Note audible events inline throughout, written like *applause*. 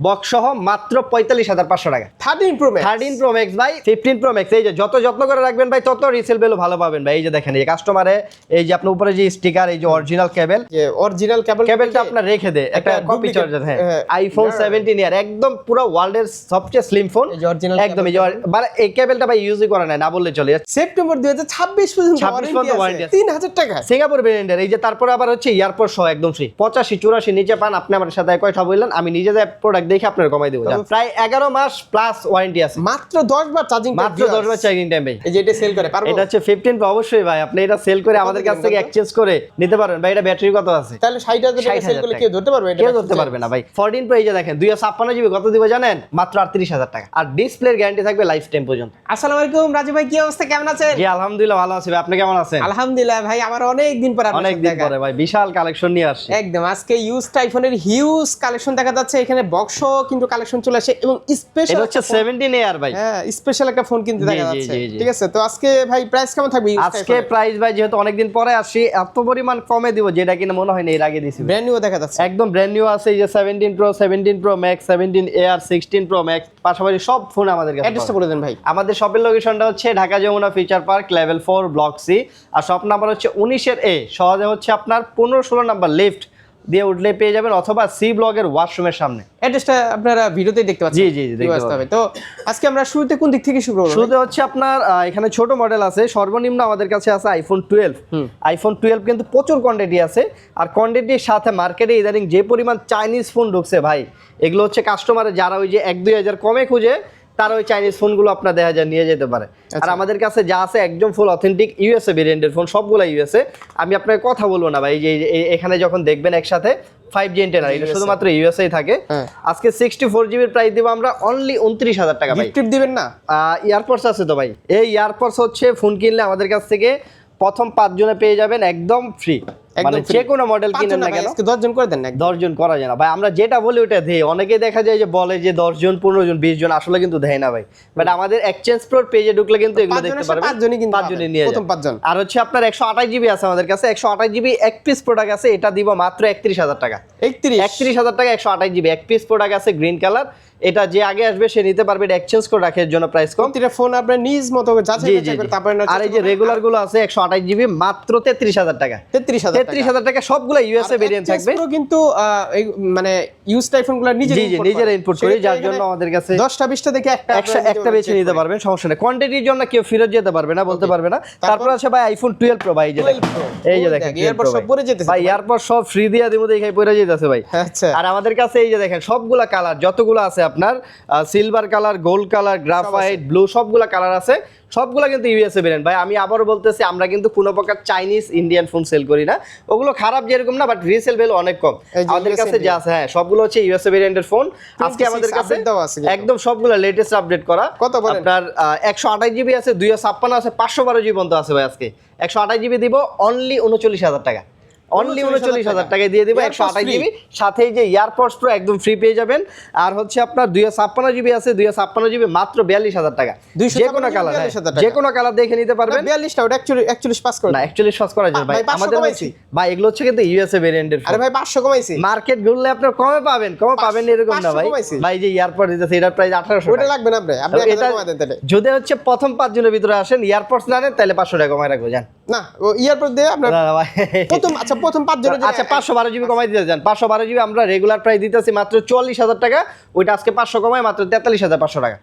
Box সহ মাত্র পঁয়তাল্লিশ হাজার পাঁচশো টাকা। Thirteen pro thirteen pro max ভাই। ফিফটিন প্রো ম্যাক্স এই যে যত যত্ন করে রাখবেন ভাই তত রিসেল ভ্যালু ভালো পাবেন ভাই। এই যে দেখেন এই কাস্টমারে এই যে আপনার উপরে যে স্টিকার এই যে অরিজিনাল কেবল যে অরিজিনাল কেবল কেবলটা আপনার রেখে দে একটা কপি চার্জার হ্যাঁ। আইফোন সেভেন্টিন ইয়ার একদম পুরো ওয়ার্ল্ডের সবচেয়ে স্লিম ফোন original একদম এই মানে এই কেবলটা ভাই ইউজই করে না না বললে চলে। সেপ্টেম্বর দুই হাজার ছাব্বিশ পর্যন্ত 26 পর্যন্ত আছে। তিন হাজার টাকা। সিঙ্গাপুর ব্র্যান্ডের এই যে তারপরে আবার হচ্ছে এয়ারপোর্ট সহ একদম ফ্রি পঁচাশি চুরাশি নিচে পান আপনি আমার সাথে কয়টা বললেন আমি নিজে প্রোডাক্ট দেখে আপনার কমাই দেবো প্রায় এগারো মাস প্লাস ওয়ারেন্টি আছে। মাত্র দশ বার চার্জিং মাত্র দশ বার চার্জিং টাইম ভাই। এই যে এটা সেল করে পারব? এটা হচ্ছে ফিফটিন অবশ্যই ভাই। আপনি এটা সেল করে আমাদের কাছ থেকে এক্সচেঞ্জ করে নিতে পারবেন। ভাই এটা ব্যাটারি কত আছে? তাহলে ষাট হাজার টাকা সেল করলে কেউ ধরতে পারবে? কেউ ধরতে পারবে না ভাই। ফোরটিন প্রো এই যে দেখেন দুই ছাপ্পান্ন জিবি কত দিব জানেন? মাত্র আটত্রিশ হাজার টাকা। আর ডিসপ্লের গ্যারান্টি থাকবে লাইফ টাইম পর্যন্ত। আসসালামু আলাইকুম রাজু ভাই কি অবস্থা? কেমন আছেন? জি আলহামদুলিল্লাহ ভালো আছি ভাই। আপনি কেমন আছেন? আলহামদুলিল্লাহ ভাই আমার অনেক দিন পর অনেক দিন পরে ভাই। বিশাল কালেকশন নিয়ে আসছি। একদম আজকে ইউজ আইফোনের হিউজ কালেকশন দেখা যাচ্ছে। এখানে বক্স কিন্তু কালেকশন চলে আসে এবং স্পেশাল হচ্ছে সেভেন্টিন এয়ার ভাই। হ্যাঁ স্পেশাল একটা ফোন কিন্তু দেখা যাচ্ছে। ঠিক আছে তো আজকে ভাই প্রাইস কেমন থাকবে আজকে প্রাইস ভাই যেহেতু অনেকদিন পরে আসি এত পরিমাণ কমে দিব যেটা কিনা মনে হয় না এর আগে দিছি ব্র্যান্ড নিউ দেখা যাচ্ছে। একদম ব্র্যান্ড নিউ আছে এই যে seventeen pro seventeen pro max seventeen air sixteen pro max পাশাপাশি সব ফোন আমাদের কাছে অ্যাড্রেসটা। বলে দেন ভাই। আমাদের শপের লোকেশনটা হচ্ছে Dhaka Jamuna future park level four block C আর শপ নাম্বার হচ্ছে উনিশের এ সহজে হচ্ছে আপনার পনেরো ষোলো নাম্বার লিফট দিয়ে উঠলে পেয়ে যাবেন অথবা সি ব্লকের ওয়াশরুমের সামনে। অ্যাড্রেসটা আপনারা ভিডিওতেই দেখতে পাচ্ছেন। জি, জি, দেখতে তো আজকে আমরা শুরুতে কোন দিক থেকে শুরু করব? শুরুতে হচ্ছে আপনার এখানে ছোট মডেল আছে সর্বনিম্ন আমাদের কাছে আছে আইফোন টুয়েলভ আইফোন টুয়েলভ কিন্তু প্রচুর কোয়ান্টিটি আছে আর কোয়ান্টিটির সাথে মার্কেটে ইদানিং যে পরিমাণ চাইনিজ ফোন ঢুকছে ভাই এগুলো হচ্ছে কাস্টমারের যারা ওই যে এক দুই হাজার কমে খুঁজে তারা ওই চাইনিজ ফোনগুলো আপনার দেখা যায় নিয়ে যেতে পারে। আর আমাদের কাছে যা আছে একদম ফুল অথেন্টিক ইউএসএ ভেরিয়েন্টের ফোন সবগুলো ইউএসএ আমি আপনাকে কথা বলব না ভাই যে এখানে যখন দেখবেন একসাথে ফাইভ জি এন্টেনার এটা শুধুমাত্র ইউএসএ থাকে। হ্যাঁ। আজকে সিক্সটি ফোর জিবির প্রাইস দিব আমরা অনলি উনত্রিশ হাজার টাকা ভাই। গিফট দিবেন না? ইয়ারপডস আছে তো ভাই। এই ইয়ারপডস হচ্ছে ফোন কিনলে আমাদের কাছ থেকে প্রথম পাঁচ জনে পেয়ে যাবেন একদম ফ্রি মানে যে কোনো মডেল কিনেন না কেন? আজকে দশজন করে দেন না একদম। দশজন করা যায় না। ভাই আমরা যেটা বলি ওটা দেই অনেকে দেখা যায় যে বলে যে দশজন পনেরো জন বিশ জন আসলে কিন্তু দেয় না ভাই। বাট আমাদের এক্সচেঞ্জ প্রোর পেজে ঢুকলে কিন্তু এগুলো দেখতে পারবেন। পাঁচজনই কিন্তু পাঁচজনই নিয়ে প্রথম পাঁচজন। আর হচ্ছে আপনার একশো আঠাশ জিবি আছে আমাদের কাছে। একশো আঠাশ জিবি এক পিস প্রোডাক্ট আছে এটা দিব মাত্র একত্রিশ হাজার টাকা। একত্রিশ? একত্রিশ হাজার টাকা একশো আঠাশ জিবি এক পিস প্রোডাক্ট আছে গ্রিন কালার এটা যে আগে আসবে সে নিতে পারবে এটা এক্সচেঞ্জ করে রাখার জন্য প্রাইস কম। প্রতিটা ফোন আপনার নিজ মতো যাচাই করে তারপরে আর এই যে রেগুলারগুলো আছে একশো আঠাশ জিবি মাত্র তেত্রিশ হাজার টাকা। তেত্রিশ হাজার তেত্রিশ হাজার টাকা সবগুলো ইউএসএ ভেরিয়েন্ট থাকবে। কিন্তু মানে ইউজ নিজে জি ইনপুট করি। যার জন্য আমাদের কাছে দশটা বিশটা দেখে একটা একটা বেছে নিতে পারবেন সমস্যা নেই। কোয়ান্টিটির জন্য কেউ ফেরত যেতে পারবে না বলতে পারবে না। তারপর? আছে ভাই আইফোন টুয়েলভ প্রো ভাই এই যে দেখেন। Pro, এই যে দেখেন এরপর সব পরে যেতেছে ভাই এরপর সব ফ্রি দিয়ে দিব দেখে পড়ে যেতেছে ভাই। আচ্ছা। আর আমাদের কাছে এই যে দেখেন সবগুলা কালার যতগুলো আছে আপনার silver colour gold colour graphite blue সবগুলা কালার আছে। সবগুলা কিন্তু ইউএসএ ব্র্যান্ড ভাই আমি আবারও বলতেছি আমরা কিন্তু কোনো প্রকার চাইনিজ ইন্ডিয়ান ফোন সেল করি না। ওগুলো খারাপ যেরকম না বাট রিসেল ভ্যালু অনেক কম। আমাদের কাছে যা আছে হ্যাঁ সবগুলো হচ্ছে ইউএসএ ব্র্যান্ডের ফোন আজকে আমাদের কাছে। একদম সবগুলো লেটেস্ট আপডেট করা। কত? আপনার একশো আঠাশ জিবি আছে দুইশো ছাপ্পান্ন আছে পাঁচশো বারো জিবি পর্যন্ত আছে ভাই আজকে। একশো আঠাশ জিবি দিব অনলি উনচল্লিশ হাজার টাকা। অনলি উনচল্লিশ হাজার টাকায় দিয়ে দিব একশো আঠাশ জিবি। যে প্রো একদম ফ্রি পেয়ে যাবেন। আর হচ্ছে আপনার দুইশো ছাপ্পান্ন জিবি আছে দুইশো ছাপ্পান্ন জিবি মাত্র বিয়াল্লিশ হাজার টাকা। যে কোনো কালার যে কোনো কালার দেখে নিতে পারবেন। বিয়াল্লিশটা ওটা একচল্লিশ পাস করে। না সস করা যায় ভাই। ভাই, 500 আমাদের। ভাই এগুলো হচ্ছে কিন্তু ইউএসএ ভেরিয়েন্টের আরে ভাই পাঁচশো কমাইছি। মার্কেট ঘুরলে আপনার কমে পাবেন কমে পাবেন এরকম না ভাই। ভাই যে ইয়ারপড দিতেছে এটার প্রাইস আঠারোশো ওটা লাগবে না আপনি আপনি এটা যদি হচ্ছে প্রথম পাঁচ জনের ভিতরে আসেন এয়ারপোর্টস না নেন তাহলে পাঁচশো টাকা কমাই রাখব যান না ও ইয়ারপর দিয়ে আপনার। প্রথম আচ্ছা প্রথম পাঁচ জনের আচ্ছা পাঁচশো বারো জিবি কমাই দিতে চান। পাঁচশো বারো জিবি আমরা রেগুলার প্রাইস দিতেছি মাত্র চুয়াল্লিশ হাজার টাকা। ওইটা আজকে পাঁচশো কমায় মাত্র তেতাল্লিশ হাজার পাঁচশো টাকা।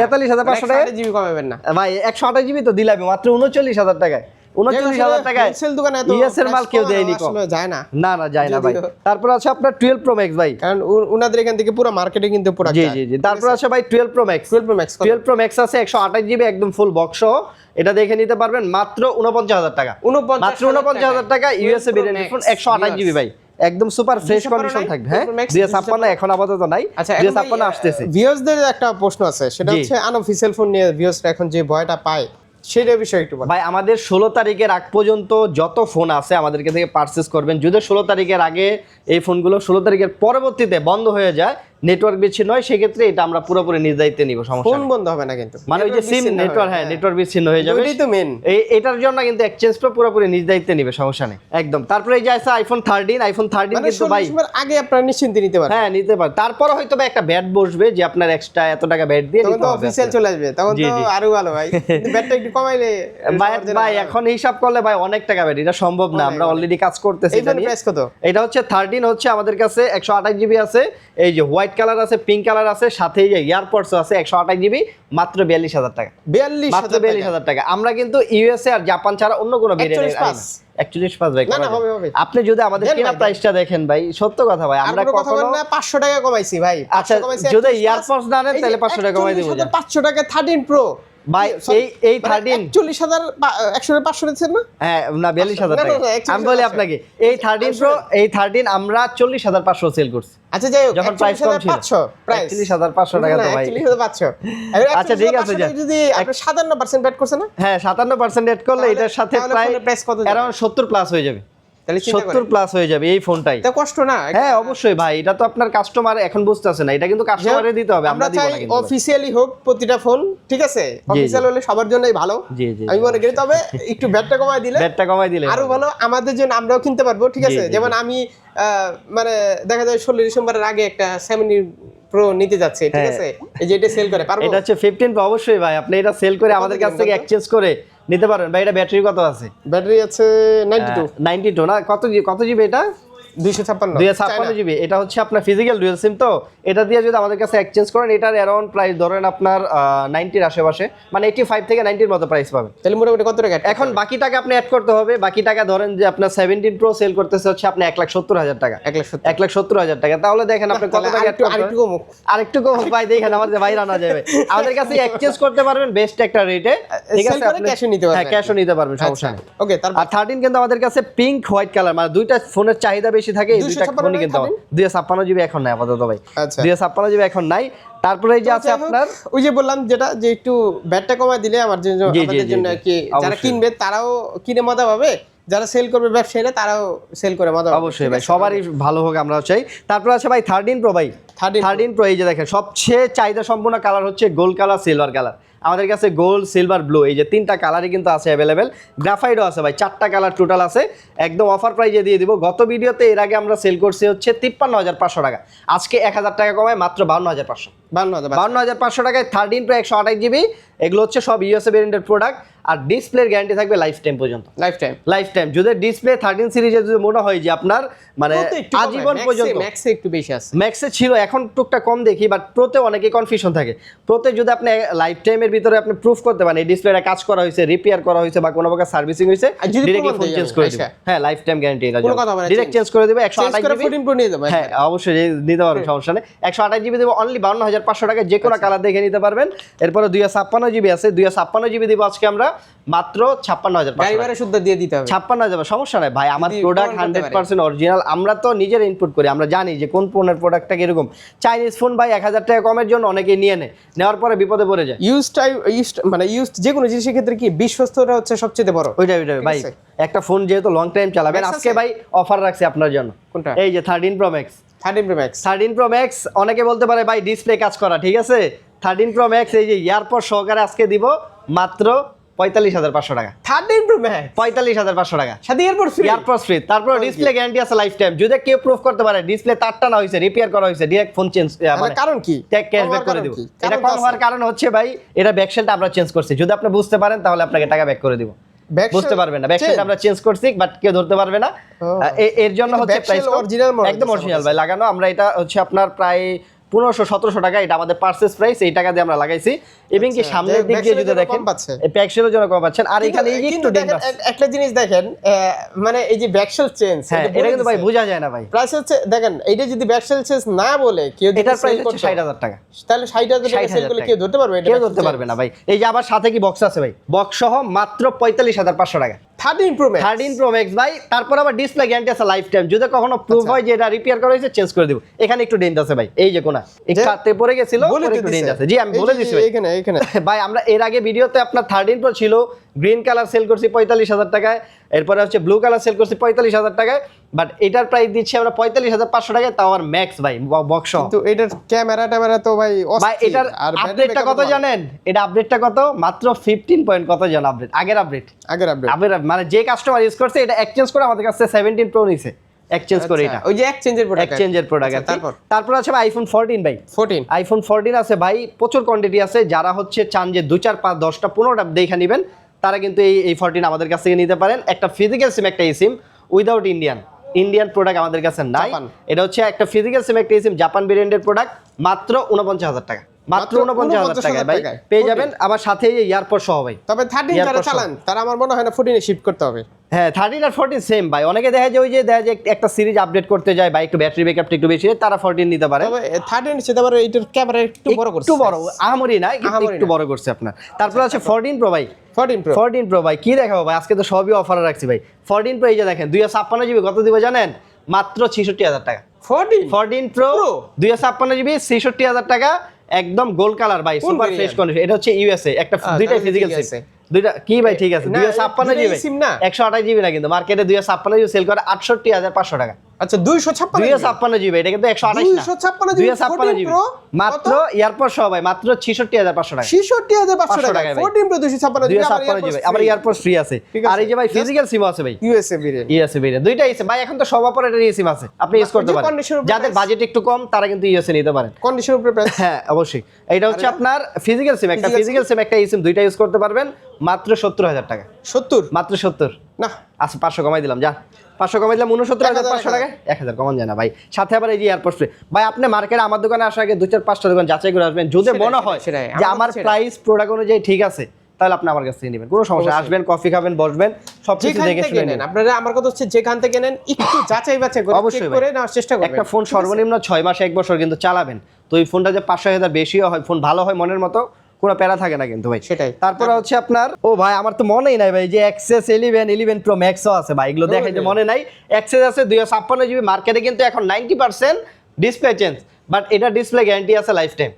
তেতাল্লিশ হাজার পাঁচশো টাকা জিবি কমাবেন না। ভাই একশো আঠাশ জিবি তো দিলাবে মাত্র উনচল্লিশ হাজার টাকায়। উনচল্লিশ হাজার টাকায় হোলসেল দোকানে ইএস এর মাল কেউ দেয়নি যায় না। না না যায় না ভাই। তারপর আছে আপনার টুয়েলভ প্রো ম্যাক্স ভাই। কারণ উনাদের এখান থেকে পুরো মার্কেটে কিন্তু প্রোডাক্ট জি জি জি। তারপর আছে ভাই twelve pro max twelve pro max twelve pro max আছে একশো আঠাশ জিবি একদম ফুল বক্স এটা দেখে নিতে পারবেন মাত্র উনপঞ্চাশ হাজার টাকা। মাত্র উনপঞ্চাশ হাজার টাকা ইউএসএ ভেরিয়েন্ট ফোন একশো আঠাশ জিবি ভাই। একদম সুপার ফ্রেশ কন্ডিশন থাকবে হ্যাঁ? 256 ছাপ্পান্ন এখন আপাতত নাই। আচ্ছা দুই ছাপ্পান্ন আসতেছে। ভিউয়ার্সদের একটা প্রশ্ন আছে। সেটা। হচ্ছে আনঅফিসিয়াল ফোন নিয়ে ভিউয়ার্সরা এখন যে ভয়টা পায় সেটা বিষয়ে একটু ভাই, আমাদের ষোলো তারিখের আগ পর্যন্ত যত ফোন আছে আমাদেরকে থেকে পারচেস করবেন। যদি ষোলো তারিখের আগে এই ফোনগুলো ষোলো তারিখের পরবর্তীতে বন্ধ হয়ে যায় নেটওয়ার্ক বিচ্ছিন্ন হয় সেক্ষেত্রে এটা আমরা পুরোপুরি নিজ দায়িত্বে নিব সমস্যা ফোন বন্ধ হবে না কিন্তু। মানে ওই যে সিম নেটওয়ার্ক হ্যাঁ নেটওয়ার্ক বিচ্ছিন্ন হয়ে যাবে। ওইটাই তো মেন এই এটার জন্য কিন্তু এক্সচেঞ্জ প্রো পুরোপুরি নিজ দায়িত্বে নিবে সমস্যা নেই একদম। তারপরে এই যে আছে আইফোন থার্টিন আইফোন থার্টিন কিন্তু ভাই আগে আপনারা নিশ্চিন্তে নিতে পারেন হ্যাঁ নিতে পারে তারপরে হয়তো একটা ব্যাট বসবে যে আপনার এক্সট্রা এত টাকা ব্যাট দিয়ে তখন তো অফিসিয়াল চলে আসবে। তখন তো আরও ভালো ভাই। *laughs* কিন্তু ব্যাটটা একটু কমাইলে ভাই এখন হিসাব করলে ভাই অনেক টাকা ব্যাট এটা সম্ভব না। আমরা অলরেডি কাজ করতেছি। এটা হচ্ছে থার্টিন হচ্ছে আমাদের কাছে একশো আঠাশ জিবি আছে। এই যে হোয়াইট কালার আছে পিঙ্ক কালার আছে সাথে এয়ারপডস আছে একশো আঠাশ জিবি মাত্র বিয়াল্লিশ হাজার টাকা। বিয়াল্লিশ মাত্র বিয়াল্লিশ হাজার টাকা। আমরা কিন্তু ইউএসএ আর জাপান ছাড়া অন্য কোনো ভেরিয়েন্ট 41 পাঁচ। একচল্লিশ পাঁচ ভাই না, না, হবে, হবে। আপনি যদি আমাদের কেনা প্রাইসটা দেখেন ভাই সত্য কথা ভাই আমরা কথা কখনো না পাঁচশো টাকা কমাইছি ভাই। আচ্ছা, যদি ইয়ারপোর্টস না নেন, তাহলে 500 টাকা কমাই দিব। পাঁচশো টাকা থার্টিন প্রো ভাই এই এই থার্টিন চল্লিশ হাজার একশো পাঁচশো দিচ্ছেন না? হ্যাঁ না টাকা। আমি বলি আপনাকে এই প্রো এই আমরা সেল করছি। আচ্ছা যাই হোক যখন প্রাইস কম ছিল। পাঁচশো প্রাইস একচল্লিশ হাজার পাঁচশো টাকা তো ভাই। একচল্লিশ হাজার পাঁচশো। আচ্ছা, ঠিক আছে, যদি আপনি সাতান্ন পার্সেন্ট ব্যাট করছেন না? হ্যাঁ এড করলে এটার সাথে প্রায় ফোনের কত অ্যারাউন্ড সত্তর প্লাস হয়ে যাবে। তাহলে প্লাস হয়ে যাবে এই ফোনটাই কষ্ট না হ্যাঁ অবশ্যই ভাই এটা তো আপনার কাস্টমার এখন বুঝতেছে না এটা কিন্তু কাস্টমারে দিতে হবে আমরা চাই হোক প্রতিটা ফোন ঠিক আছে? অফিসিয়াল হলে সবার জন্যই ভালো। আমি মনে করি তবে একটু ব্যাটটা কমায় দিলে রেটটা কমাই দিলে। আরও ভালো আমাদের জন্য আমরাও কিনতে পারব ঠিক আছে? যেমন আমি আহ, মানে দেখা যায় ষোলো ডিসেম্বরের আগে একটা সেভেন্টি প্রো নিতে যাচ্ছে ঠিক হ্যাঁ। আছে? এই যে এটা সেল করে পারব? এটা হচ্ছে ফিফটিন অবশ্যই ভাই। আপনি এটা সেল করে আমাদের কাছ থেকে? এক্সচেঞ্জ করে নিতে পারবেন। ভাই এটা ব্যাটারি কত আছে? ব্যাটারি আছে নাইনটি টু নাইনটি টু না? কত জি কত জিবি এটা? জিবি। এটা হচ্ছে আপনার ফিজিক্যাল ডুয়েল সিম তো। এটা দিয়ে যদি আমাদের কাছে এক্সচেঞ্জ করেন এটার অ্যারাউন্ড প্রাইস ধরেন আপনার নাইনটির আশেপাশে। মানে এইটি ফাইভ থেকে নাইনটির মতো প্রাইস পাবেন। তাহলে মোটামুটি কত টাকা এখন বাকি টাকা আপনি অ্যাড করতে হবে। বাকি টাকা ধরেন যে আপনার সেভেন্টিন প্রো সেল করতেছে হচ্ছে আপনি এক লাখ সত্তর হাজার টাকা। এক লাখ এক লাখ সত্তর হাজার টাকা। তাহলে দেখেন আপনি কত টাকা আরেকটু আরেকটু কমুক। ভাই দেখেন আমাদের বাইরে আনা যাবে। আমাদের কাছে *laughs* এক্সচেঞ্জ করতে পারবেন বেস্ট একটা রেটে ঠিক আছে আপনি cash ও নিতে পারবেন হ্যাঁ ক্যাশও নিতে পারবেন সমস্যা নেই। ওকে তারপর থার্টিন কিন্তু আমাদের কাছে পিঙ্ক হোয়াইট কালার মানে দুইটা ফোনের চাহিদা বেশি থাকে এই দুইটা 256 ফোনই কিন্তু। 13? দুই ছাপ্পান্ন জিবি এখন নাই আপাতত ভাই। আচ্ছা। দুই ছাপ্পান্ন জিবি এখন নাই। তারপরে এই যে আছে আপনার ওই যে বললাম যেটা যে একটু ব্যাটটা কমায় দিলে আমার জন্য জি, জি, আমাদের জন্য কি যারা কিনবে তারাও কিনে মজা পাবে। যারা সেল করবে ব্যবসায়ীরা তারাও সেল করে মজা অবশ্যই ভাই সবারই ভালো হোক আমরা চাই। তারপর আছে ভাই থার্টিন প্রো ভাই। 13 থার্টিন প্রো এই যে দেখেন সবচেয়ে চাহিদা সম্পূর্ণ কালার হচ্ছে গোল্ড কালার সিলভার কালার আমাদের কাছে গোল্ড সিলভার ব্লু এই যে তিনটা কালারই কিন্তু আছে অ্যাভেলেবেল গ্রাফাইডও আছে ভাই, চারটা কালার টোটাল আছে। একদম অফার প্রাইজে দিয়ে দিব। গত ভিডিওতে এর আগে আমরা সেল করছি হচ্ছে তিপ্পান্ন হাজার পাঁচশো টাকা। আজকে এক হাজার টাকা কমায়, মাত্র বাউন্ন হাজার পাঁচশো। বান্ন হাজার পাঁচশো। টাকায় থার্টিন প্রো একশো আঠাশ জিবি এগুলো হচ্ছে সব ইউএসএ ভেরিয়েন্টের প্রোডাক্ট আর ডিসপ্লের গ্যারান্টি থাকবে লাইফ টাইম পর্যন্ত। লাইফ টাইম লাইফ টাইম যদি ডিসপ্লে থার্টিন সিরিজে যদি মনে হয় যে আপনার মানে আজীবন পর্যন্ত। ম্যাক্সে একটু বেশি আছে। ম্যাক্সে ছিল এখন টুকটা কম দেখি বাট প্রোতে অনেকে কনফিউশন থাকে। প্রোতে যদি আপনি লাইফ টাইমের ভিতরে আপনি প্রুফ করতে পারেন এই ডিসপ্লেটা কাজ করা হয়েছে রিপেয়ার করা হয়েছে বা কোনো প্রকার সার্ভিসিং হয়েছে ডিরেক্টলি ফোন চেঞ্জ করে দিবে। আচ্ছা। হ্যাঁ লাইফ টাইম গ্যারান্টি এটা ডিরেক্ট চেঞ্জ করে দিবে একশো আঠাশ জিবি হ্যাঁ অবশ্যই নিতে পারবেন সমস্যা নেই। একশো আঠাশ জিবি দেবো অনলি বান্ন হাজার পাঁচশো টাকায় যে কোনো কালার দেখে নিতে পারবেন। এরপরে দুইশো ছাপ্পান্ন জিবি আছে দুইশো ছাপ্পান্ন জিবি দিব আজকে আমরা মাত্র ছাপ্পান্ন হাজার গাড়ি শুদ্ধ দিয়ে দিতে হবে। ছাপ্পান্ন যাবে সমস্যা নাই ভাই আমার প্রোডাক্ট হান্ড্রেড পার্সেন্ট অরিজিনাল আমরা তো নিজের ইনপুট করি আমরা জানি যে কোন ফোনের প্রোডাক্টটা কীরকম। চাইনিজ ফোন ভাই এক হাজার টাকা কমের জন্য অনেকে নিয়ে নেয় নেওয়ার পরে বিপদে পড়ে যায়। ইউজ টাইম ইউজ মানে ইউজ যে কোনো জিনিসের ক্ষেত্রে কি বিশ্বস্তটা হচ্ছে সবচেয়ে বড়? ওইটাই ওইটাই ভাই একটা ফোন যেহেতু লং টাইম চালাবেন আজকে ভাই অফার রাখছি আপনার জন্য। কোনটা? এই যে thirteen pro max thirteen pro max thirteen pro max অনেকে বলতে পারে ভাই ডিসপ্লে কাজ করা ঠিক আছে? থার্টিন প্রো ম্যাক্স এই যে এয়ারপোর্ট সহকারে আজকে দিব মাত্র পঁয়তাল্লিশ হাজার পাঁচশো টাকা। থার্টিন প্রো ম্যাক্স পঁয়তাল্লিশ হাজার পাঁচশো টাকা। সাথে এয়ারপোর্ট ফ্রি এয়ারপোর্ট ফ্রি তারপর ডিসপ্লে গ্যারান্টি আছে লাইফ টাইম যদি কেউ প্রুফ করতে পারে ডিসপ্লে তারটা না হয়েছে রিপেয়ার করা হয়েছে ডিরেক্ট ফোন চেঞ্জ কারণ কি? ক্যাশব্যাক করে দিব। এটা কম হওয়ার কারণ হচ্ছে ভাই এটা ব্যাকশেলটা আমরা চেঞ্জ করছি। যদি আপনি বুঝতে পারেন তাহলে আপনাকে টাকা ব্যাক করে দিব। বুঝতে পারবে না। ব্যাকসাইড আমরা চেঞ্জ করছি বাট কেউ ধরতে পারবে না। এর জন্য হচ্ছে প্রাইস অরিজিনাল একদম অরিজিনাল ভাই লাগানো। আমরা এটা হচ্ছে আপনার প্রায় পনেরোশো সতেরোশো টাকা এটা আমাদের পার্সেস প্রাইস এই টাকা দিয়ে আমরা লাগাইছি। এবং কি আচ্ছা, সামনের দিক দিয়ে যদি দেখেন কম প্যাকশেলের জন্য কম পাচ্ছেন। আর এখানে এই যে একটু একটা জিনিস দেখেন মানে এই যে ব্যাকশেল চেঞ্জ এটা কিন্তু ভাই বোঝা যায় না ভাই। প্রাইস হচ্ছে দেখেন এইটা যদি ব্যাকশেল চেঞ্জ না বলে কেউ যদি এটার প্রাইস হচ্ছে ষাট হাজার টাকা। তাহলে ষাট হাজার টাকা সেল করলে। কেউ ধরতে পারবে? এটা কেউ ধরতে পারবে না ভাই। এই যে আবার সাথে কি বক্স আছে ভাই? বক্স সহ মাত্র পঁয়তাল্লিশ হাজার পাঁচশো টাকা। Thirteen pro max thirteen pro max ভাই। তারপর আবার ডিসপ্লে গ্যারান্টি আছে লাইফ টাইম যদি কখনো প্রুফ আচ্ছা। হয় যে এটা রিপেয়ার করা হয়েছে চেঞ্জ করে দেবো। এখানে একটু ডেন্ট আছে ভাই। এই যে কোনা একটু যে- পড়ে গেছিল একটু। ডেন্ট আছে। জি আমি বলে দিছি ভাই। এখানে এখানে। *laughs* ভাই আমরা এর আগে ভিডিওতে আপনার থার্টিন প্রো ছিল গ্রিন কালার সেল করছি পঁয়তাল্লিশ হাজার টাকায় এরপরে হচ্ছে ব্লু কালার সেল করছি পঁয়তাল্লিশ হাজার টাকায় বাট এটার প্রাইস দিচ্ছি আমরা পঁয়তাল্লিশ হাজার পাঁচশো টাকায় তাও আর ম্যাক্স ভাই বক্স কিন্তু এটার ক্যামেরা ট্যামেরা তো ভাই ভাই এটার আপডেটটা কত জানেন? এটা আপডেটটা কত? মাত্র ফিফটিন পয়েন্ট কত জন আপডেট আগের আপডেট আগের আপডেট আপডেট মানে যে কাস্টমার ইউজ করছে এটা এক্সচেঞ্জ করে আমাদের কাছে সেভেন্টিন প্রো নিছে। এক্সচেঞ্জ করে এটা। ওই যে এক্সচেঞ্জের প্রোডাক্ট এক্সচেঞ্জের প্রোডাক্ট আচ্ছা, তারপর? তারপর আছে আইফোন ফোরটিন ভাই। 14 আইফোন ফোরটিন আছে ভাই প্রচুর কোয়ান্টিটি আছে যারা হচ্ছে চান যে দুই চার পাঁচ দশটা পনেরোটা দেখে নেবেন তারা কিন্তু এই এই ফোরটিন আমাদের কাছ থেকে নিতে পারেন। একটা ফিজিক্যাল সিম একটা SIM without Indian Indian product আমাদের কাছে নাই। এটা হচ্ছে একটা ফিজিক্যাল সিম একটা সিম জাপান ব্র্যান্ডের প্রোডাক্ট মাত্র উনপঞ্চাশ হাজার টাকা। মাত্র উনপঞ্চাশ হাজার 49,000 টাকায় ভাই। পেয়ে যাবেন। আবার সাথে এই ইয়ারপড সহ ভাই। তবে 13 যারা চালান তারা আমার মনে হয় না 14 এ শিফট করতে হবে। হ্যাঁ থার্টিন আর ফোরটিন সেম ভাই। অনেকে দেখা যায় ওই যে দেখা যায় একটা সিরিজ আপডেট করতে যায় বা একটু ব্যাটারি ব্যাকআপটা একটু বেশি তারা ফোরটিন নিতে পারে। 13 সেটা আবার এইটার ক্যামেরা একটু বড় করছে। একটু বড়। আহামরি না একটু বড় করছে আপনার। তারপর আছে ফোরটিন প্রো ভাই। 14 প্রো ফোরটিন প্রো ভাই। কি দেখাবো ভাই? আজকে তো সবই অফারে রাখছি ভাই। ফোরটিন প্রো এই যে দেখেন দুইশো ছাপ্পান্ন জিবি কত দিব জানেন? মাত্র ছিষট্টি হাজার টাকা। 14 ফোরটিন প্রো Pro? দুইশো ছাপ্পান্ন জিবি ছেষট্টি হাজার টাকা একদম গোল্ড কালার ভাই সুপার ফ্রেশ কন্ডিশন এটা হচ্ছে ইউএসএ একটা আহ, দুইটাই ফিজিক্যাল সিম দুইটা কি ভাই ঠিক আছে? না, দুইশো ছাপ্পান্ন দুইটাই জিবি SIM না? একশো আঠাশ জিবি না কিন্তু মার্কেটে দুইশো ছাপ্পান্ন জিবি সেল করে আটষট্টি হাজার পাঁচশো টাকা। আচ্ছা 256 দুইশো ছাপ্পান্ন জিবি এটা কিন্তু একশো আঠাশ না। 256 দুইশো GB ছাপ্পান্ন 14 জিবি মাত্র সহ ভাই মাত্র ছিষট্টি হাজার পাঁচশো টাকা। 66500 টাকা 14 প্রো 256 দুইশো আবার ছাপ্পান্ন জিবি আবার ফ্রি আছে। আর এই যে ভাই ফিজিক্যাল সিম আছে ভাই। আছে। ভাই এখন তো সব সিম আছে। আপনি ইউজ করতে পারেন। যাদের বাজেট একটু কম তারা কিন্তু ইউএসএ নিতে পারেন। কন্ডিশন উপরে প্রাইস হ্যাঁ অবশ্যই। এটা হচ্ছে আপনার ফিজিক্যাল সিম একটা ফিজিক্যাল সিম একটা সিম দুইটা ইউজ করতে পারবেন। মাত্র সত্তর হাজার টাকা। 70 মাত্র সত্তর। না। আচ্ছা পাঁচশো কমাই দিলাম যা। পাঁচশো দিলাম উনসত্তর হাজার পাঁচশো টাকা? এক হাজার কমান যায় না ভাই। সাথে আবার এই যে এয়ারপোর্ট ফ্রি ভাই আপনি মার্কেটে আমার দোকানে আসার আগে দুই চার পাঁচটা দোকান যাচাই করে আসবেন। যদি মনে হয় যে আমার প্রাইস প্রোডাক্ট অনুযায়ী ঠিক আছে তাহলে আপনি আমার কাছ থেকে নেবেন। কোনো সমস্যা আসবেন কফি খাবেন বসবেন সব কিছু দেখে শুনে নেন আপনারা আমার কথা হচ্ছে যেখান থেকে নেন একটু যাচাই বাছাই করে অবশ্যই করে নেওয়ার চেষ্টা করবেন। একটা ফোন সর্বনিম্ন ছয় মাস এক বছর কিন্তু চালাবেন। তো এই ফোনটা যে পাঁচশো হাজার বেশিও হয় ফোন ভালো হয় মনের মতো কোনো প্যারা থাকে না কিন্তু ভাই। সেটাই। তারপরে হচ্ছে আপনার ও ভাই আমার তো মনেই নাই ভাই যে এক্সেস ইলেভেন ইলেভেন প্রো ম্যাক্সও আছে ভাই এগুলো দেখে যে মনে নাই। এক্সেস আছে দুইশো ছাপ্পান্ন জিবি মার্কেটে কিন্তু এখন ninety percent display change but এটা ডিসপ্লে গ্যারান্টি আছে লাইফ টাইম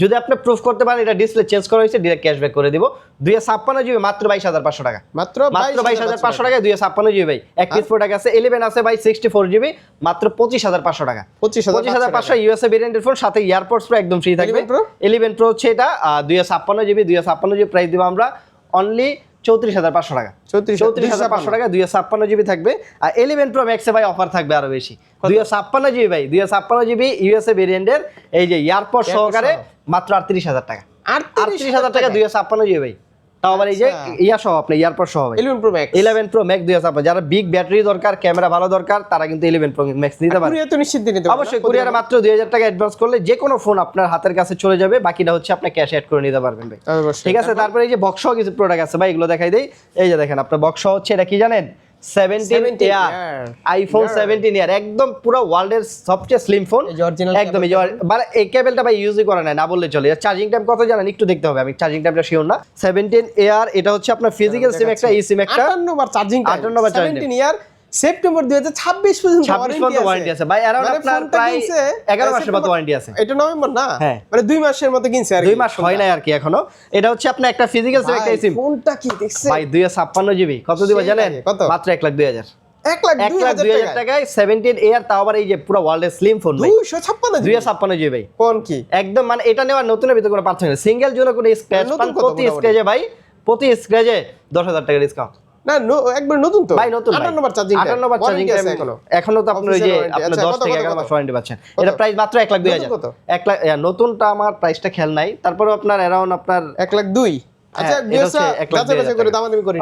যদি আপনি প্রুফ করতে পারেন এটা ডিসপ্লে চেঞ্জ করা হয়েছে ডিরেক্ট ক্যাশব্যাক করে দিব। দুই ছাপ্পান্ন জিবি মাত্র বাইশ হাজার পাঁচশো টাকা। মাত্র মাত্র বাইশ হাজার পাঁচশো টাকা। দুই ছাপ্পান্ন জিবি ভাই। একত্রিশ প্রোডাক্ট আছে ইলেভেন আছে ভাই সিক্সটি ফোর জিবি মাত্র পঁচিশ হাজার পাঁচশো টাকা। পঁচিশ পঁচিশ হাজার পাঁচশো ইউএসএ ভেরিয়েন্টের ফোন সাথে ইয়ারপোর্টস প্রো একদম ফ্রি থাকবে। 11 Pro? ইলেভেন প্রো হচ্ছে এটা দুই ছাপ্পান্ন জিবি দুই ছাপ্পান্ন জিবি প্রাইস দিব আমরা। অনলি চৌত্রিশ হাজার পাঁচশো টাকা। চৌত্রিশ হাজার পাঁচশো টাকা দুইশো ছাপ্পান্ন জিবি থাকবে। আর ইলেভেন প্রো ম্যাক্সে ভাই অফার থাকবে আরও বেশি। দুইশো ছাপ্পান্ন জিবি ভাই দুইশো ছাপ্পান্ন জিবি ইউএসএ ভেরিয়েন্টের এই যে এয়ারপোর্ট সহকারে মাত্র আটত্রিশ হাজার টাকা। আটত্রিশ 38,000 হাজার টাকা দুইশো ছাপ্পান্ন জিবি ভাই। তাও আবার এই যে আচ্ছা। ইয়া সহ আপনি ইয়ারপোর্ট সহ ভাই 11 pro max eleven pro max দুই হাজার যারা বিগ ব্যাটারি দরকার ক্যামেরা ভালো দরকার তারা কিন্তু ইলেভেন প্রো ম্যাক্স নিতে পারে। কুরিয়ার তো নিশ্চিত নিতে অবশ্যই? কুরিয়ারে মাত্র দুই হাজার টাকা অ্যাডভান্স করলে যে কোনো ফোন আপনার হাতের কাছে চলে যাবে বাকিটা হচ্ছে আপনি ক্যাশ অ্যাড করে নিতে পারবেন ভাই। ঠিক আছে তারপরে? এই যে বক্স কিছু প্রোডাক্ট আছে ভাই এগুলো দেখাই দেই। এই যে দেখেন আপনার বক্স হচ্ছে এটা কি জানেন? 17 air iPhone Air। Seventeen air একদম পুরো ওয়ার্ল্ডের সবচেয়ে স্লিম ফোন একদম মানে এই কেবলটা ভাই ইউজই করা নাই না বললে চলে। চার্জিং টাইম কত জানেন? একটু দেখতে হবে আমি। চার্জিং টাইমটা শিওর না। সেভেন্টিন ইয়ার এটা হচ্ছে আপনার ফিজিক্যাল সিম একটা ই সিম একটা। 58 বার চার্জিং 58 বার charging 17 ইয়ার সেপ্টেম্বর 2026 পর্যন্ত ছাব্বিশ পর্যন্ত ওয়ারেন্টি আছে। ভাই অ্যারাউন্ড মানে আপনার প্রায় কিনছে, এগারো মাসের মতো ওয়ারেন্টি আছে। এটা নভেম্বর না? হ্যাঁ। মানে দুই মাসের মতো কিনছে আর দুই মাস হয় নাই আর কি এখনও। এটা হচ্ছে আপনার একটা ফিজিক্যাল সিম একটা সিম ফোনটা কি দেখছে ভাই দুই ছাপ্পান্ন জিবি কত দিব জানেন? কত? মাত্র এক লাখ দুই হাজার। এক লাখ এক দুই লাখ হাজার দুই হাজার টাকা টাকায় সেভেন্টিন এয়ার তাও আবার এই যে পুরো ওয়ার্ল্ডের স্লিম ফোন ভাই। দুইশো ছাপ্পান্ন দুই ছাপ্পান্ন জিবি ভাই। কোন কি? একদম মানে এটা নেওয়ার নতুনের ভিতরে কোনো পার্থক্য নেই। সিঙ্গেল জন্য কোনো স্ক্র্যাচ পান প্রতি? স্ক্র্যাচে ভাই প্রতি স্ক্র্যাচে দশ হাজার টাকা ডিসকাউন্ট না একবার নতুন তো। ভাই নতুন 58 নম্বর চার্জিং 58 নম্বর চার্জিং এখনও। এখনও তো আপনি যে আপনি 10 থেকে 11 ওয়ারেন্টি পাচ্ছেন। এটা প্রাইস মাত্র 1 লাখ 2000 1 লাখ নতুনটা আমার প্রাইসটা খেয়াল নাই। তারপরে আপনার अराउंड আপনার 1 লাখ 2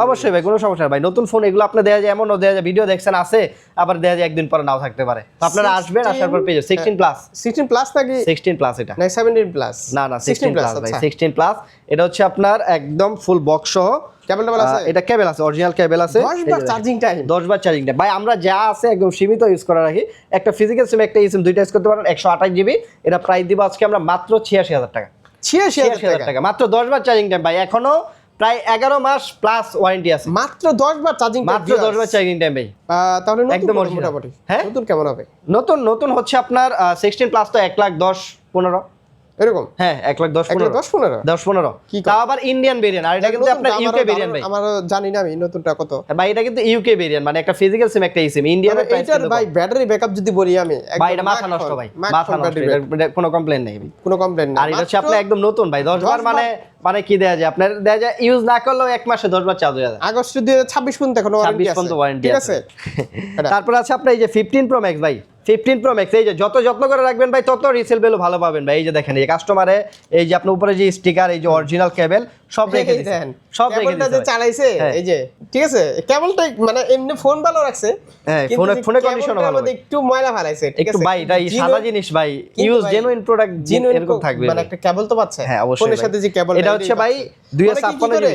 অবশ্যই ভাই কোনো সমস্যা ভাই। নতুন ফোন এগুলো আপনি দেয়া যায় এমনও দেয়া যায় ভিডিও দেখছেন আছে আবার দেয়া যায় একদিন পরে নাও থাকতে পারে। আপনারা আসবেন আসার পর পেয়ে সিক্সটিন প্লাস সিক্সটিন প্লাস নাকি? সিক্সটিন প্লাস এটা। না সেভেন্টিন প্লাস না না সিক্সটিন প্লাস ভাই সিক্সটিন প্লাস এটা হচ্ছে আপনার একদম ফুল বক্স সহ। কেবল টেবল আছে? এটা কেবল আছে অরিজিনাল কেবল আছে। বার চার্জিং টাইম বার চার্জিং ভাই আমরা যা আছে একদম সীমিত ইউজ করা রাখি একটা ফিজিক্যাল সিম একটা সিম দুইটা ইউজ করতে পারেন একশো আঠাশ জিবি এটা প্রাইস দিব আজকে আমরা মাত্র ছিয়াশি হাজার টাকা। ছিয়াশি হাজার টাকা। মাত্র দশ বার চার্জিং টাইম ভাই। এখনও প্রায় এগারো মাস প্লাস ওয়ারেন্টি আছে। মাত্র দশ বার চার্জিং মাত্র দশ বার চার্জিং টাইম ভাই। তাহলে একদম মোটামুটি। হ্যাঁ? নতুন কেমন হবে? নতুন নতুন হচ্ছে আপনার সিক্সটিন প্লাস তো এক লাখ দশ পনেরো। এরকম? হ্যাঁ এক লাখ দশ পনেরো। দশ পনেরো? দশ পনেরো। কি তাও আবার ইন্ডিয়ান ভেরিয়েন্ট আর এটা কিন্তু আপনার ইউকে ভেরিয়েন্ট ভাই। আমারও জানি না আমি নতুনটা কত? ভাই এটা কিন্তু ইউকে ভেরিয়েন্ট মানে একটা ফিজিক্যাল সিম একটা সিম ইন্ডিয়ানের প্রাইস এইটার ভাই ব্যাটারি ব্যাকআপ যদি বলি আমি ভাই এটা মাথা নষ্ট ভাই মাথা নষ্ট এটার-। এটার কোনো কমপ্লেন নেই। কোনো কমপ্লেন নেই আর এটা হচ্ছে আপনার একদম নতুন ভাই দশ বার মানে মানে কি দেয়া যায়? আপনার দেয়া যায় ইউজ না করলেও এক মাসে দশ বার চার্জ হয়ে যায়। আগস্ট দুই হাজার ছাব্বিশ পর্যন্ত এখনও ওয়ারেন্টি আছে পর্যন্ত আছে। আছে। *laughs* তারপর আছে আপনার এই যে ফিফটিন প্রো ম্যাক্স ভাই। ফিফটিন প্রো ম্যাক্স এই যে যত যত্ন করে রাখবেন ভাই, তত রিসেল ভ্যালু ভালো পাবেন ভাই। এই যে দেখেন, এই কাস্টমারে এই যে আপনার উপরে যে স্টিকার এই যে অরিজিনাল কেবল সব রেখে দেখেন, সব রেখে যে চালাইছে হ্যাঁ। এই যে ঠিক আছে? কেবলটা মানে এমনি ফোন ভালো রাখছে হ্যাঁ, ফোনে- condition ও ভালো একটু ময়লা ফেলাইছে ঠিক আছে? ভাই এটা সাদা জিনিস ভাই ইউজ জেনুইন প্রোডাক্ট genuine এরকম থাকবে মানে। একটা কেবল তো পাচ্ছে। হ্যাঁ, অবশ্যই ফোনের সাথে যে কেবল এটা হচ্ছে ভাই।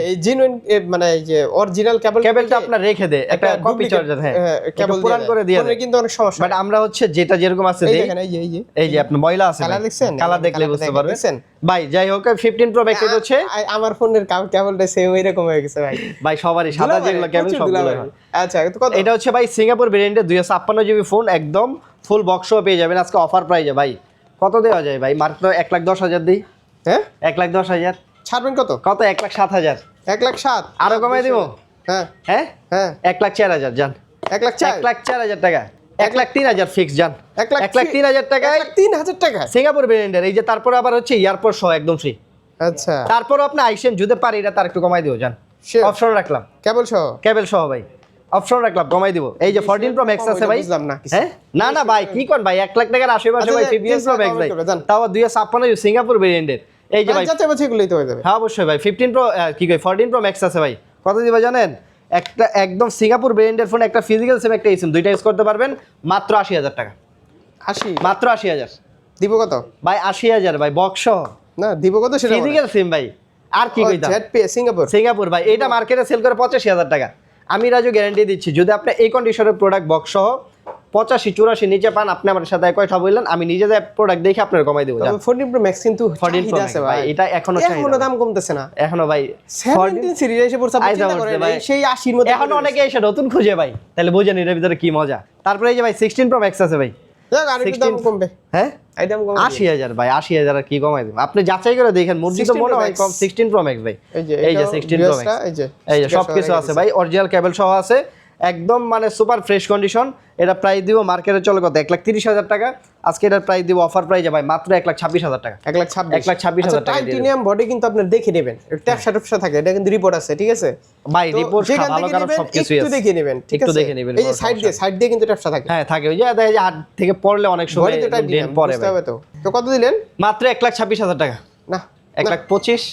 এই জেনুইন মানে এই যে অরিজিনাল কেবল কেবলটা আপনার রেখে দে একটা কপি চার্জার হ্যাঁ। কেবল পুরান করে দিয়ে ফোনের কিন্তু অনেক সমস্যা। বাট আমরা হচ্ছে যেটা যেরকম আছে দেই এই যে এই যে। এই যে আপনি ময়লা আছে Colour দেখছেন? কালার দেখলে বুঝতে পারবেন? ভাই যাই হোক ফিফটিন প্রো ম্যাক্স হচ্ছে। আমার ফোনের কেবলটা সেম এরকম হয়ে গেছে ভাই। *laughs* ভাই সবারই সাদা যেগুলো কেবল সবগুলো আচ্ছা কত? এটা হচ্ছে ভাই সিঙ্গাপুর ভেরিয়েন্টের দুই ছাপ্পান্ন জিবি ফোন একদম ফুল বক্সও পেয়ে যাবেন। আজকে অফার প্রাইজে ভাই কত দেওয়া যায় ভাই? মাত্র এক লাখ দশ হাজার দিই। হ্যাঁ? এক লাখ দশ হাজার। ছাড়বেন কত? কত? এক লাখ সাত হাজার। এক লাখ সাত। আরও কমাই দিব? হ্যাঁ। হ্যাঁ? হ্যাঁ। এক লাখ চার হাজার যান এক লাখ চার। এক লাখ চার হাজার টাকা। এক লাখ তিন হাজার ফিক্স যান এক লাখ এক লাখ তিন হাজার টাকায় তিন হাজার টাকা সিঙ্গাপুর ভেরিয়েন্টের এই যে তারপরে আবার হচ্ছে এয়ারপোর্ট সহ একদম ফ্রি আচ্ছা। তারপরও আপনি আইসেন যদি পারি এটা তার একটু কমাই দিব যান অপশন রাখলাম। কেবল সহ? কেবল সহ ভাই। অপশন রাখলাম কমাই দিব। এই যে ফোরটিন প্রো ম্যাক্স আছে ভাই। বুঝলাম না হ্যাঁ? না না ভাই কি কোন ভাই? এক লাখ টাকার আশেপাশে আচ্ছা, ভাই যে ফিফটিন প্রো ম্যাক্স ভাই। তাও দুই ছাপ্পান্ন সিঙ্গাপুর ভেরিয়েন্টের এই যে ভাই তো হয়ে যাবে। হ্যাঁ অবশ্যই ভাই। ফিফটিন প্রো কি কই ফোরটিন প্রো ম্যাক্স আছে ভাই। কত দিবা জানেন? একটা একদম সিঙ্গাপুর ব্র্যান্ডের ফোন একটা ফিজিক্যাল সিম একটা সিম দুইটা ইউজ করতে পারবেন মাত্র আশি হাজার টাকা। আশি? মাত্র আশি হাজার। দিব কত? ভাই আশি হাজার ভাই বক্স না দিব কত সেটা ফিজিক্যাল সিম ভাই আর কি কইতাম? সিঙ্গাপুর সিঙ্গাপুর ভাই এটা মার্কেটে সেল করে পঁচাশি হাজার টাকা। আমি রাজু গ্যারান্টি দিচ্ছি যদি আপনি এই কন্ডিশনের প্রোডাক্ট বক্স সহ পঁচাশি চুরাশি নিচে পান আপনি আমার সাথে কথা বললেন আমি নিজে প্রোডাক্ট দেখে আপনার কমাই দেবো 14 প্রো ম্যাক্স কিন্তু 14 Pro চাহিদা Max আছে ভাই, এটা এখনও এখনও দাম কমতেছে না। এখনও ভাই 17 সিরিজ এসে পড়ছে ভাই। সেই 80 এর মধ্যে এখন অনেকে এসে নতুন খুঁজে ভাই। তাহলে বুঝেন এর ভিতরে কি মজা। তারপরে এই যে ভাই সিক্সটিন প্রো ম্যাক্স আছে ভাই। যাক আর একটু দাম 16 কমবে। হ্যাঁ? আশি হাজার ভাই আশি হাজার আর কি কমাই দেবো। আপনি যাচাই করে দেখেন মুরগি তো মনে হয় কম সিক্সটিন প্রো ম্যাক্স ভাই। এই যে সিক্সটিন প্রো ম্যাক্স এই যে এই যে sticker সব সহ কিছু রেখে আছে ভাই অরিজিনাল কেবল সহ আছে। একদম মানে সুপার ফ্রেশ কন্ডিশন। এটা প্রাইস দিব মার্কেটে চলে কত? এক লাখ তিরিশ হাজার টাকা। আজকে এটার প্রাইস দিব অফার প্রাইজে ভাই মাত্র এক লাখ ছাব্বিশ হাজার টাকা। এক লাখ ছাব্বিশ। এক লাখ ছাব্বিশ হাজার টাকা টাইটেনিয়াম বডি কিন্তু আপনার দেখে নেবেন। ট্যাপসা ট্যাপসা থাকে এটা কিন্তু রিপোর্ট আছে ঠিক আছে? ভাই রিপোর্ট ভালো নেবেন, সব কিছুই একটু দেখে নেবেন ঠিক আছে? দেখে নেবেন এই যে সাইড দিয়ে সাইড দিয়ে কিন্তু ট্যাপসা থাকে। হ্যাঁ থাকে। ওই যে দেখা যায় হাত থেকে পড়লে অনেক সময় ডেন তো। তো কত দিলেন? মাত্র এক লাখ ছাব্বিশ হাজার টাকা। না এক লাখ পঁচিশ।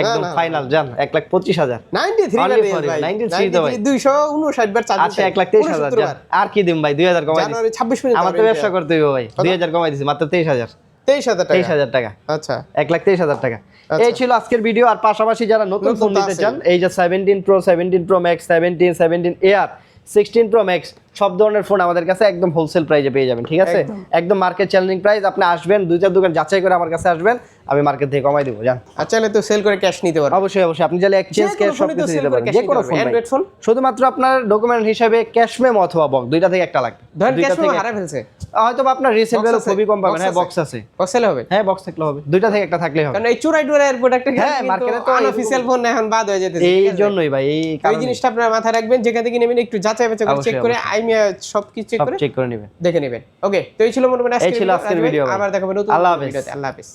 একদম। ফাইনাল জান এক লাখ পঁচিশ হাজার। 93 না ভাই 93 ভাই। 259 বার চার্জ আচ্ছা লাখ হাজার। আর কি দিম ভাই দুই হাজার কমাই দিছি। জানুয়ারি 26 মিনিট আমার তো ব্যবসা করতে হবে ভাই। দুই হাজার কমাই দিছি মাত্র তেইশ হাজার। 23000 তেইশ টাকা। হাজার টাকা। আচ্ছা। এক লাখ তেইশ হাজার টাকা। আচ্ছা। এই ছিল আজকের ভিডিও আর পাশাপাশি যারা নতুন ফোন নিতে চান এই যে seventeen pro seventeen pro max seventeen seventeen air sixteen pro max সব ধরনের ফোন আমাদের কাছে একদম হোলসেল প্রাইসে পেয়ে যাবেন ঠিক আছে? একদম। মার্কেট চ্যালেঞ্জিং প্রাইস আপনি আসবেন দুই চার দোকান যাচাই করে আমার কাছে আসবেন আমি মার্কেট থেকে কমাই দেবো জান। আর চাইলে তো সেল করে ক্যাশ নিতে পারবেন। অবশ্যই অবশ্যই আপনি চাইলে এক্সচেঞ্জ ক্যাশ সব কিছু দিতে করে পারেন যে কোনো ফোন পারবেন। Android phone? শুধুমাত্র আপনার ডকুমেন্ট হিসাবে ক্যাশ মেমো অথবা বক্স দুইটা থেকে একটা লাগবে। ধরেন ক্যাশ থেকে হারা ফেলছে। হয়তো আপনার রিসেল ভ্যালু খুবই কম পাবেন হ্যাঁ বক্স আছে। বক্সেল হবে? হ্যাঁ বক্স থাকলে হবে। দুইটা থেকে একটা থাকলেই হবে। কারণ এই চুরাই টুরাইয়ের প্রোডাক্ট হ্যাঁ, এ তো আনঅফিশিয়াল ফোন এখন বাদ হয়ে যেতেছে এই জন্যই ভাই এই জিনিসটা আপনারা মাথায় রাখবেন যেখান থেকে নেবেন একটু যাচাই বাছাই করে চেক করে আইমিয়া সব কিছু চেক করে চেক করে নেবেন। দেখে নেবেন। ওকে তো এই ছিল মোটামুটি মনে ছিল আজকের ভিডিও আবার দেখাবো নতুন আল্লাহ হাফেজ। আল্লাহ হাফেজ।